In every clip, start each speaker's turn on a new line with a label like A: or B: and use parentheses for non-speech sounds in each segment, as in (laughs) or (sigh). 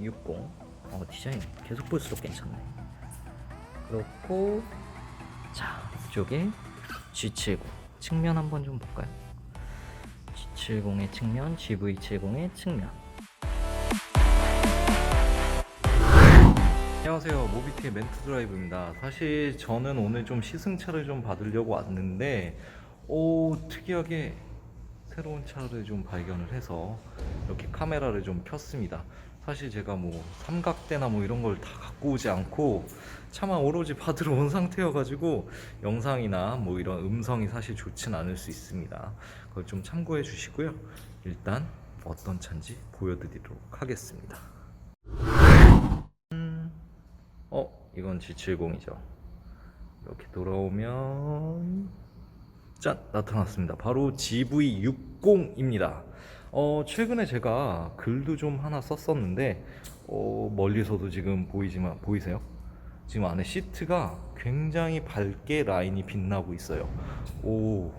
A: 60 어, 디자인 계속 볼수록 괜찮네. 그렇고 자 이쪽에 G70 측면 한번 좀 볼까요? G70의 측면, GV70의 측면. 안녕하세요. 모비티의 멘트 드라이브입니다. 사실 저는 오늘 좀 시승차를 좀 받으려고 왔는데 오 특이하게 새로운 차를 좀 발견을 해서 이렇게 카메라를 좀 켰습니다 사실 제가 뭐 삼각대나 뭐 이런 걸 다 갖고 오지 않고 차만 오로지 받으러 온 (laughs) 상태여가지고 영상이나 뭐 이런 음성이 사실 좋진 않을 수 있습니다 그걸 좀 참고해 주시고요 일단 어떤 차인지 보여드리도록 하겠습니다 어, 이건 G70이죠. 이렇게 돌아오면 짠 나타났습니다. 바로 GV60입니다. 어, 최근에 제가 글도 좀 하나 썼었는데 어, 멀리서도 지금 보이지만 보이세요? 지금 안에 시트가 굉장히 밝게 라인이 빛나고 있어요. 오,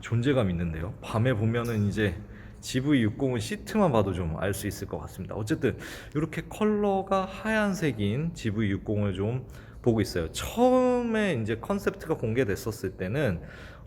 A: 존재감 있는데요. 밤에 보면은 이제 GV60은 시트만 봐도 좀 알 수 있을 것 같습니다. 어쨌든 이렇게 컬러가 하얀색인 GV60을 좀 보고 있어요. 처음에 이제 컨셉트가 공개됐었을 때는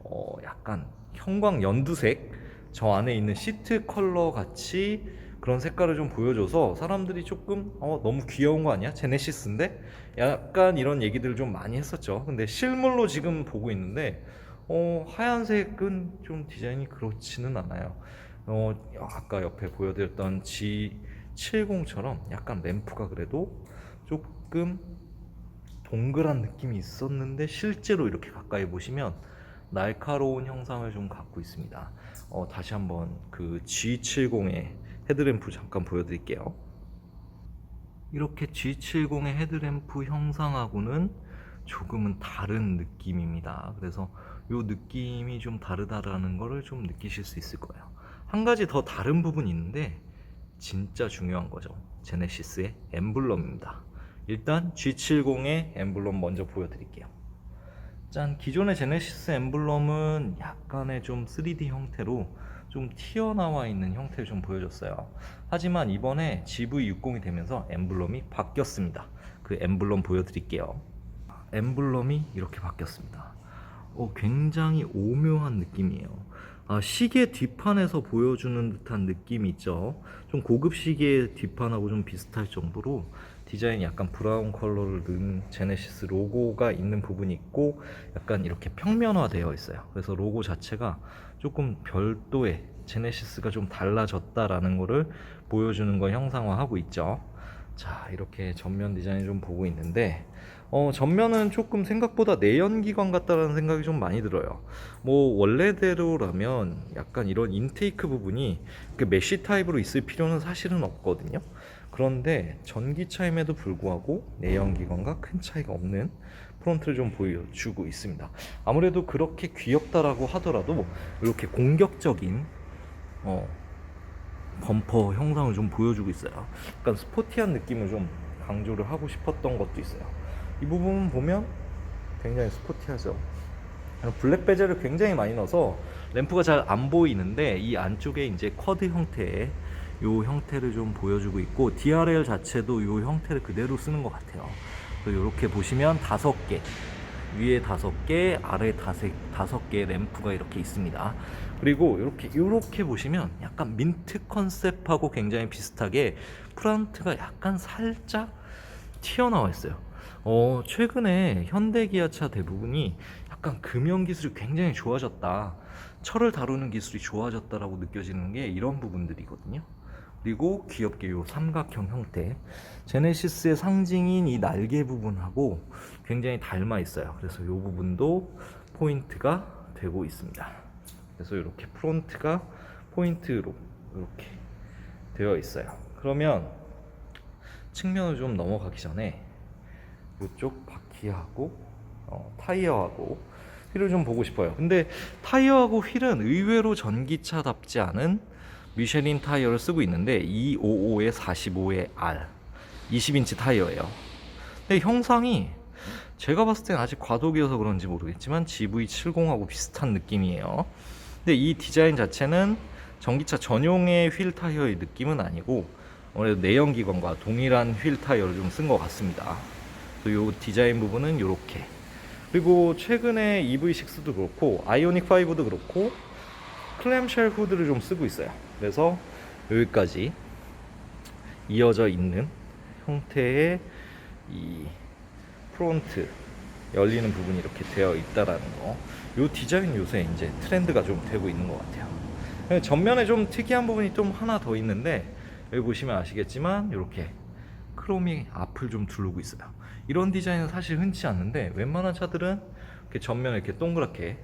A: 어 약간 형광 연두색 저 안에 있는 시트 컬러 같이 그런 색깔을 좀 보여줘서 사람들이 조금 어 너무 귀여운 거 아니야? 제네시스인데 약간 이런 얘기들 좀 많이 했었죠. 근데 실물로 지금 보고 있는데 어 하얀색은 좀 디자인이 그렇지는 않아요. 어, 아까 옆에 보여드렸던 G70처럼 약간 램프가 그래도 조금 동그란 느낌이 있었는데 실제로 이렇게 가까이 보시면 날카로운 형상을 좀 갖고 있습니다. 어, 다시 한번 그 G70의 헤드램프 잠깐 보여드릴게요. 이렇게 G70의 헤드램프 형상하고는 조금은 다른 느낌입니다. 그래서 이 느낌이 좀 다르다라는 거를 좀 느끼실 수 있을 거예요. 한 가지 더 다른 부분이 있는데 진짜 중요한 거죠. 제네시스의 엠블럼입니다. 일단 G70의 엠블럼 먼저 보여드릴게요. 짠, 기존의 제네시스 엠블럼은 약간의 좀 3D 형태로 좀 튀어나와 있는 형태를 좀 보여줬어요. 하지만 이번에 GV60이 되면서 엠블럼이 바뀌었습니다. 그 엠블럼 보여드릴게요. 엠블럼이 이렇게 바뀌었습니다. 어, 굉장히 오묘한 느낌이에요. 아, 시계 뒷판에서 보여주는 듯한 느낌이 있죠. 좀 고급 시계 뒷판하고 좀 비슷할 정도로 디자인이 약간 브라운 컬러를 넣은 제네시스 로고가 있는 부분이 있고 약간 이렇게 평면화되어 있어요. 그래서 로고 자체가 조금 별도의 제네시스가 좀 달라졌다라는 거를 보여주는 걸 형상화하고 있죠. 자, 이렇게 전면 디자인 좀 보고 있는데 어, 전면은 조금 생각보다 내연기관 같다라는 생각이 좀 많이 들어요. 뭐 원래대로라면 약간 이런 인테이크 부분이 그 메쉬 타입으로 있을 필요는 사실은 없거든요. 그런데 전기차임에도 불구하고 내연기관과 큰 차이가 없는 프론트를 좀 보여주고 있습니다. 아무래도 그렇게 귀엽다라고 하더라도 이렇게 공격적인 어, 범퍼 형상을 좀 보여주고 있어요. 약간 스포티한 느낌을 좀 강조를 하고 싶었던 것도 있어요. 이 부분 보면 굉장히 스포티하죠. 블랙 베젤을 굉장히 많이 넣어서 램프가 잘 안 보이는데 이 안쪽에 이제 쿼드 형태의 요 형태를 좀 보여주고 있고 DRL 자체도 요 형태를 그대로 쓰는 것 같아요. 이렇게 보시면 다섯 개 위에 다섯 개 아래 다섯 개의 램프가 이렇게 있습니다. 그리고 이렇게 이렇게 보시면 약간 민트 컨셉하고 굉장히 비슷하게 프런트가 약간 살짝 튀어나와 있어요. 어, 최근에 현대 기아차 대부분이 약간 금형 기술이 굉장히 좋아졌다. 철을 다루는 기술이 좋아졌다라고 느껴지는 게 이런 부분들이거든요. 그리고 귀엽게 요 삼각형 형태. 제네시스의 상징인 이 날개 부분하고 굉장히 닮아 있어요. 그래서 요 부분도 포인트가 되고 있습니다. 그래서 이렇게 프론트가 포인트로 이렇게 되어 있어요. 그러면 측면을 좀 넘어가기 전에 이쪽 바퀴하고 어, 타이어하고 휠을 좀 보고 싶어요. 근데 타이어하고 휠은 의외로 전기차답지 않은 미쉐린 타이어를 쓰고 있는데 255에 45에 R 20인치 타이어예요. 근데 형상이 제가 봤을 땐 아직 과도기여서 그런지 모르겠지만 GV70하고 비슷한 느낌이에요. 근데 이 디자인 자체는 전기차 전용의 휠 타이어의 느낌은 아니고 아무래도 내연기관과 동일한 휠 타이어를 좀 쓴 것 같습니다. 이 디자인 부분은 이렇게. 그리고 최근에 EV6도 그렇고 아이오닉 5도 그렇고 클램쉘 후드를 좀 쓰고 있어요. 그래서 여기까지 이어져 있는 형태의 이 프론트 열리는 부분이 이렇게 되어 있다라는 거. 이 디자인 요새 이제 트렌드가 좀 되고 있는 것 같아요. 전면에 좀 특이한 부분이 좀 하나 더 있는데 여기 보시면 아시겠지만 이렇게 크롬이 앞을 좀 두르고 있어요. 이런 디자인은 사실 흔치 않는데 웬만한 차들은 이렇게 전면에 이렇게 동그랗게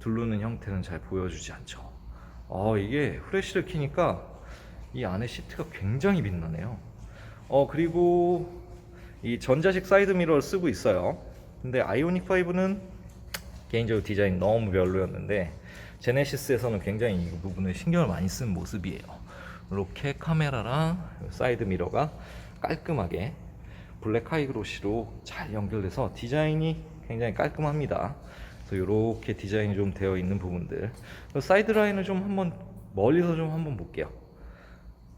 A: 두르는 형태는 잘 보여주지 않죠. 어, 이게 후레쉬를 키니까 이 안에 시트가 굉장히 빛나네요. 어, 그리고 이 전자식 사이드 미러를 쓰고 있어요. 근데 아이오닉 5는 개인적으로 디자인 너무 별로였는데 제네시스에서는 굉장히 이 부분을 신경을 많이 쓴 모습이에요. 이렇게 카메라랑 사이드 미러가 깔끔하게 블랙 하이그로시로 잘 연결돼서 디자인이 굉장히 깔끔합니다. 그래서 이렇게 디자인이 좀 되어 있는 부분들. 사이드 라인을 좀 한번 멀리서 좀 한번 볼게요.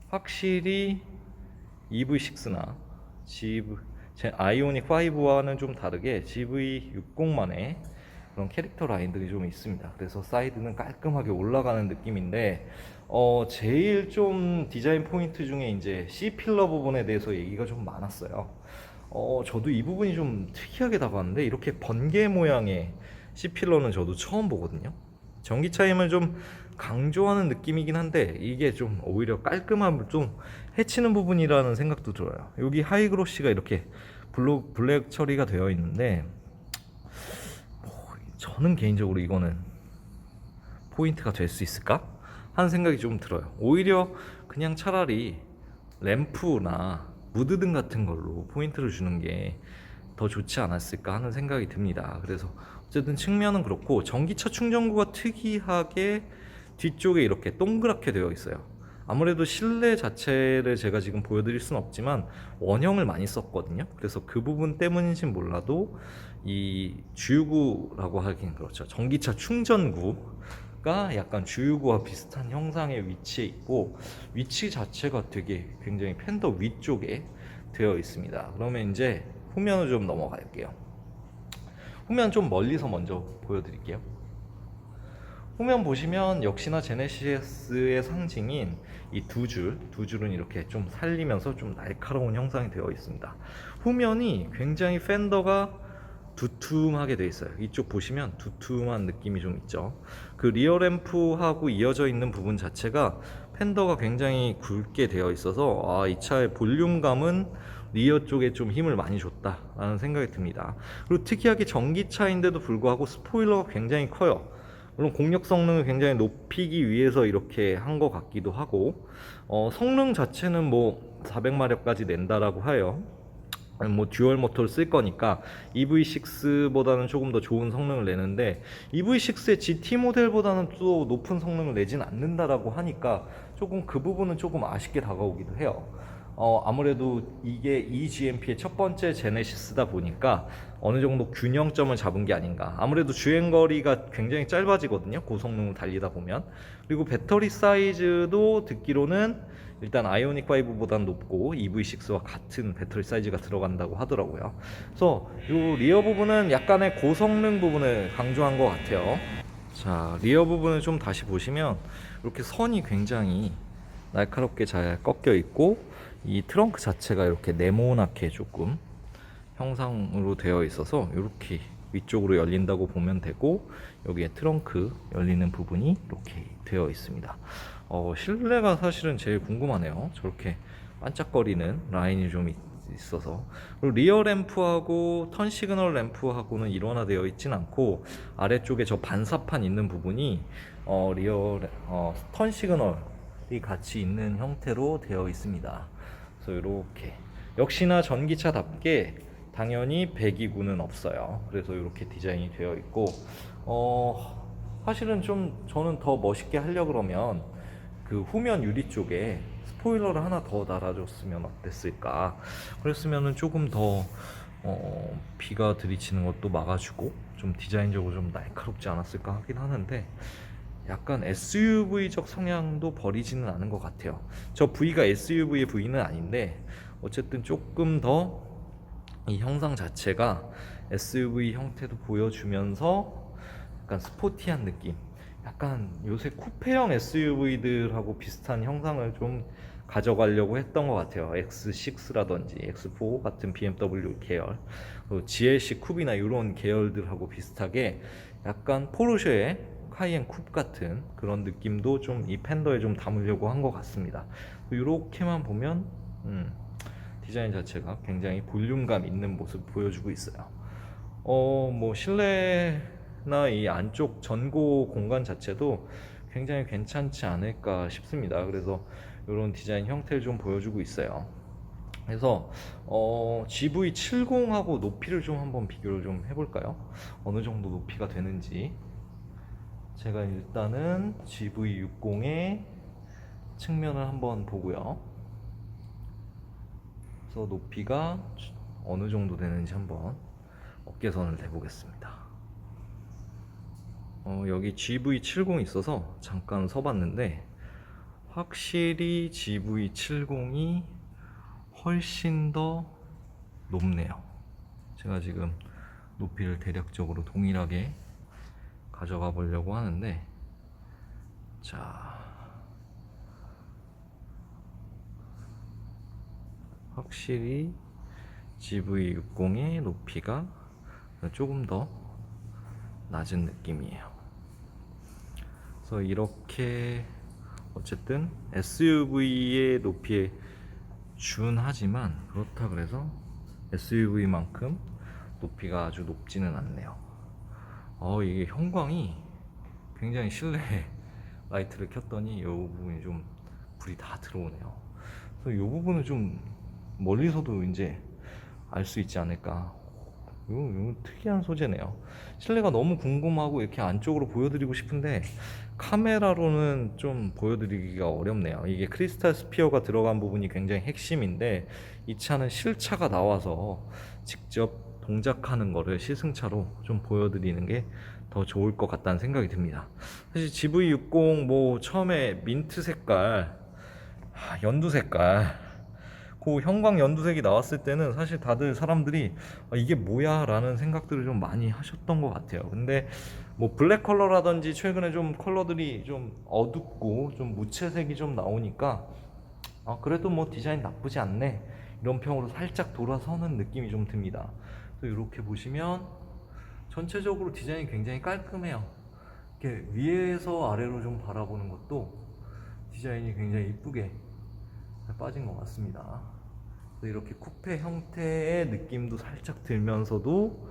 A: 확실히 EV6나 GV, 제 아이오닉 5와는 좀 다르게 GV60만의 그런 캐릭터 라인들이 좀 있습니다. 그래서 사이드는 깔끔하게 올라가는 느낌인데, 어, 제일 좀 디자인 포인트 중에 이제 C 필러 부분에 대해서 얘기가 좀 많았어요. 어, 저도 이 부분이 좀 특이하게 다가왔는데, 이렇게 번개 모양의 C 필러는 저도 처음 보거든요. 전기차임을 좀 강조하는 느낌이긴 한데, 이게 좀 오히려 깔끔함을 좀 해치는 부분이라는 생각도 들어요. 여기 하이그로시가 이렇게 블루, 블랙 처리가 되어 있는데, 저는 개인적으로 이거는 포인트가 될 수 있을까? 하는 생각이 좀 들어요. 오히려 그냥 차라리 램프나 무드등 같은 걸로 포인트를 주는 게 더 좋지 않았을까 하는 생각이 듭니다. 그래서 어쨌든 측면은 그렇고 전기차 충전구가 특이하게 뒤쪽에 이렇게 동그랗게 되어 있어요. 아무래도 실내 자체를 제가 지금 보여드릴 수는 없지만 원형을 많이 썼거든요. 그래서 그 부분 때문인지 몰라도 이 주유구라고 하긴 그렇죠. 전기차 충전구가 약간 주유구와 비슷한 형상의 위치에 있고 위치 자체가 되게 굉장히 팬더 위쪽에 되어 있습니다. 그러면 이제 후면을 좀 넘어갈게요. 후면 좀 멀리서 먼저 보여드릴게요. 후면 보시면 역시나 제네시스의 상징인 이 두 줄, 두 줄은 이렇게 좀 살리면서 좀 날카로운 형상이 되어 있습니다. 후면이 굉장히 팬더가 두툼하게 되어 있어요. 이쪽 보시면 두툼한 느낌이 좀 있죠. 그 리어 램프하고 이어져 있는 부분 자체가 팬더가 굉장히 굵게 되어 있어서 아, 이 차의 볼륨감은 리어 쪽에 좀 힘을 많이 줬다라는 생각이 듭니다. 그리고 특이하게 전기차인데도 불구하고 스포일러가 굉장히 커요. 물론 공력 성능을 굉장히 높이기 위해서 이렇게 한 것 같기도 하고 어, 성능 자체는 뭐 400마력까지 낸다라고 해요. 뭐 듀얼 모터를 쓸 거니까 EV6보다는 조금 더 좋은 성능을 내는데 EV6의 GT 모델보다는 또 높은 성능을 내진 않는다라고 하니까 조금 그 부분은 조금 아쉽게 다가오기도 해요. 어, 아무래도 이게 eGMP의 첫 번째 제네시스다 보니까 어느 정도 균형점을 잡은 게 아닌가. 아무래도 주행거리가 굉장히 짧아지거든요. 고성능을 달리다 보면. 그리고 배터리 사이즈도 듣기로는 일단 아이오닉 5보다 높고 EV6와 같은 배터리 사이즈가 들어간다고 하더라고요. 그래서 이 리어 부분은 약간의 고성능 부분을 강조한 것 같아요. 자, 리어 부분을 좀 다시 보시면 이렇게 선이 굉장히 날카롭게 잘 꺾여 있고 이 트렁크 자체가 이렇게 네모나게 조금 형상으로 되어 있어서 이렇게 위쪽으로 열린다고 보면 되고 여기에 트렁크 열리는 부분이 이렇게 되어 있습니다. 어, 실내가 사실은 제일 궁금하네요. 저렇게 반짝거리는 라인이 좀 있, 있어서 그리고 리어 램프하고 턴 시그널 램프하고는 일원화되어 있진 않고 아래쪽에 저 반사판 있는 부분이 어, 리어 램- 어, 턴 시그널이 같이 있는 형태로 되어 있습니다. 그래서 이렇게 역시나 전기차답게 당연히 배기구는 없어요. 그래서 이렇게 디자인이 되어 있고 어 사실은 좀 저는 더 멋있게 하려 그러면 그 후면 유리 쪽에 스포일러를 하나 더 달아줬으면 어땠을까? 그랬으면은 조금 더 어, 비가 들이치는 것도 막아주고 좀 디자인적으로 좀 날카롭지 않았을까 하긴 하는데 약간 SUV적 성향도 버리지는 않은 것 같아요. 저 V가 SUV의 V는 아닌데 어쨌든 조금 더 이 형상 자체가 SUV 형태도 보여주면서 약간 스포티한 느낌. 약간 요새 쿠페형 SUV들하고 비슷한 형상을 좀 가져가려고 했던 것 같아요. X6라든지 X4 같은 BMW 계열, GLC 쿱이나 이런 계열들하고 비슷하게 약간 포르쉐의 카이엔 쿱 같은 그런 느낌도 좀 이 팬더에 좀 담으려고 한 것 같습니다. 이렇게만 보면 음, 디자인 자체가 굉장히 볼륨감 있는 모습 보여주고 있어요. 어, 뭐 실내나 이 안쪽 전고 공간 자체도 굉장히 괜찮지 않을까 싶습니다. 그래서 이런 디자인 형태를 좀 보여주고 있어요. 그래서 어, GV70하고 높이를 좀 한번 비교를 좀 해볼까요? 어느 정도 높이가 되는지. 제가 일단은 GV60의 측면을 한번 보고요. 그래서 높이가 어느 정도 되는지 한번 어깨선을 대보겠습니다. 어, 여기 GV70 있어서 잠깐 서봤는데 확실히 GV70이 훨씬 더 높네요. 제가 지금 높이를 대략적으로 동일하게 가져가 보려고 하는데 자 확실히 GV60의 높이가 조금 더 낮은 느낌이에요. 그래서 이렇게 어쨌든 SUV의 높이에 준하지만 그렇다 그래서 SUV만큼 높이가 아주 높지는 않네요. 어 이게 형광이 굉장히 실내 (laughs) 라이트를 켰더니 이 부분이 좀 불이 다 들어오네요. 그래서 이 부분을 좀 멀리서도 이제 알 수 있지 않을까. 이거 특이한 소재네요. 실내가 너무 궁금하고 이렇게 안쪽으로 보여드리고 싶은데 카메라로는 좀 보여드리기가 어렵네요. 이게 크리스탈 스피어가 들어간 부분이 굉장히 핵심인데 이 차는 실차가 나와서 직접 동작하는 거를 시승차로 좀 보여드리는 게 더 좋을 것 같다는 생각이 듭니다. 사실 GV60 뭐 처음에 민트 색깔, 아, 연두 색깔 그 형광 연두색이 나왔을 때는 사실 다들 사람들이 아, 이게 뭐야? 라는 생각들을 좀 많이 하셨던 것 같아요. 근데 뭐 블랙 컬러라든지 최근에 좀 컬러들이 좀 어둡고 좀 무채색이 좀 나오니까 아 그래도 뭐 디자인 나쁘지 않네. 이런 평으로 살짝 돌아서는 느낌이 좀 듭니다 또 이렇게 보시면 전체적으로 디자인이 굉장히 깔끔해요 이렇게 위에서 아래로 좀 바라보는 것도 디자인이 굉장히 이쁘게 빠진 것 같습니다. 이렇게 쿠페 형태의 느낌도 살짝 들면서도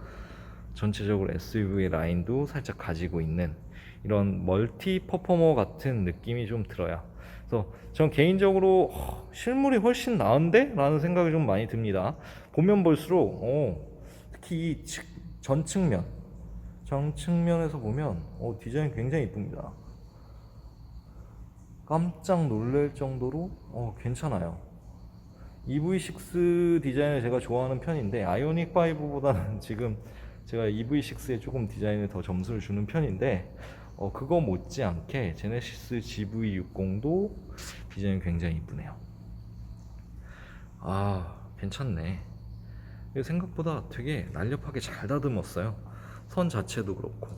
A: 전체적으로 SUV 라인도 살짝 가지고 있는 이런 멀티 퍼포머 같은 느낌이 좀 들어요. 그래서 전 개인적으로 어, 실물이 훨씬 나은데? 라는 생각이 좀 많이 듭니다. 보면 볼수록 어, 특히 이 측- 전 측면 전 측면에서 보면 어, 디자인 굉장히 이쁩니다. 깜짝 놀랄 정도로 어, 괜찮아요. EV6 디자인을 제가 좋아하는 편인데 아이오닉 5보다는 (laughs) 지금 제가 EV6에 조금 디자인에 더 점수를 주는 편인데 어, 그거 못지않게 제네시스 GV60도 디자인 굉장히 이쁘네요. 아 괜찮네. 생각보다 되게 날렵하게 잘 다듬었어요. 선 자체도 그렇고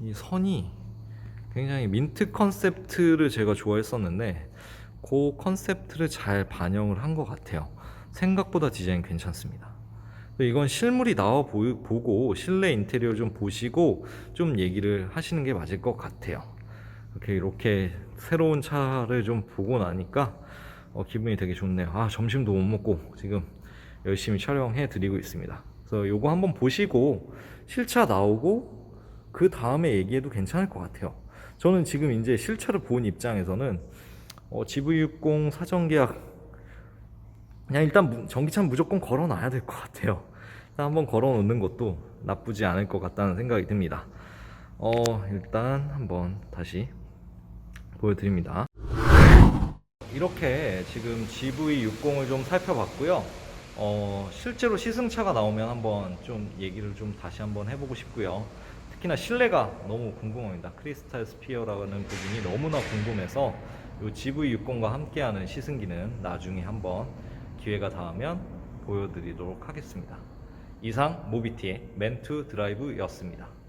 A: 이 선이 굉장히 민트 컨셉트를 제가 좋아했었는데 그 컨셉트를 잘 반영을 한 것 같아요. 생각보다 디자인 괜찮습니다. 이건 실물이 나와 보, 보고 실내 인테리어 좀 보시고 좀 얘기를 하시는 게 맞을 것 같아요. 이렇게 이렇게 새로운 차를 좀 보고 나니까 어, 기분이 되게 좋네요. 아 점심도 못 먹고 지금 열심히 촬영해 드리고 있습니다. 그래서 요거 한번 보시고 실차 나오고 그 다음에 얘기해도 괜찮을 것 같아요. 저는 지금 이제 실차를 본 입장에서는 어, GV60 사전 계약 그냥 일단 무- 전기차 무조건 걸어놔야 될 것 같아요. 한번 걸어놓는 것도 나쁘지 않을 것 같다는 생각이 듭니다. 어, 일단 한번 다시 보여드립니다. 이렇게 지금 GV60을 좀 살펴봤고요. 어, 실제로 시승차가 나오면 한번 좀 얘기를 좀 다시 한번 해보고 싶고요. 특히나 실내가 너무 궁금합니다. 크리스탈 스피어라는 부분이 너무나 궁금해서 이 GV60과 함께하는 시승기는 나중에 한번 기회가 닿으면 보여드리도록 하겠습니다. 이상 모비티의 멘투 드라이브였습니다.